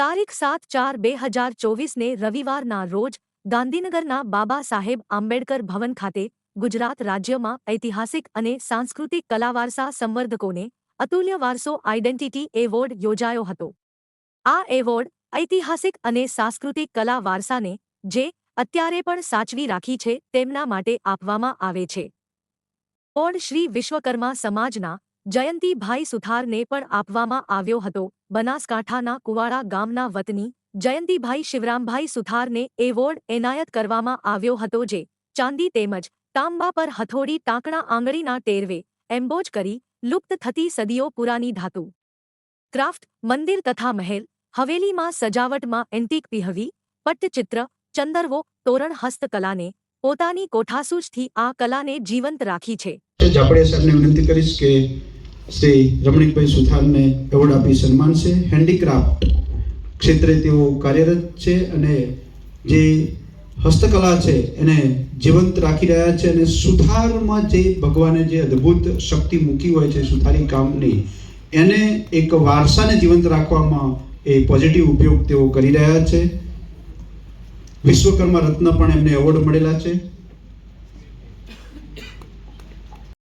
તારીખ સાત ચાર બે હજાર ચોવીસને રવિવારના રોજ ગાંધીનગરના બાબા સાહેબ આંબેડકર ભવન ખાતે ગુજરાત રાજ્યમાં ઐતિહાસિક અને સાંસ્કૃતિક કલાવારસા સંવર્ધકોને અતુલ્ય વારસો આઇડેન્ટિટી એવોર્ડ યોજાયો હતો. આ એવોર્ડ ઐતિહાસિક અને સાંસ્કૃતિક કલા વારસાને જે અત્યારે પણ સાચવી રાખી છે તેમના માટે આપવામાં આવે છે. એવોર્ડ શ્રી વિશ્વકર્મા સમાજના જયંતિભાઈ સુથારને પણ આપવામાં આવ્યો હતો. બનાસકાંઠાના કુવાડા ગામના વતની જયંતિભાઈ શિવરામભાઈ સુથારને એવોર્ડ એનાયત કરવામાં આવ્યો હતો જે ચાંદી તેમજ તાંબા પર હથોડી ટાંકણા આંગળીના ટેરવે એમ્બોજ કરી લુપ્ત થતી સદીઓ પુરાની ધાતુ. ક્રાફ્ટ, મંદિર તથા મહેલ, હવેલીમાં સજાવટમાં એન્ટિક પીહવી, પટ્ટચિત્ર, ચંદરવો તોરણ હસ્તકલાને પોતાની કોઠાસૂઝથી આ કલાને જીવંત રાખી છે. જાપડિયા સાહેબને વિનંતી કરીશ કે શ્રી રમણીકભાઈ સુથારને એવોર્ડ આપી સન્માનશે હેન્ડીક્રાફ્ટ ક્ષેત્રે તેઓ કાર્યરત છે અને જે હસ્તકલા છે એને જીવંત રાખી રહ્યા છે અને સુથારમાં જે ભગવાને જે અદ્ભુત શક્તિ મૂકી હોય છે સુથારી કામની, એને એક વારસાને જીવંત રાખવામાં એ પોઝિટિવ ઉપયોગ તેઓ કરી રહ્યા છે. વિશ્વકર્મા રત્ન પણ એમને એવોર્ડ મળેલા છે.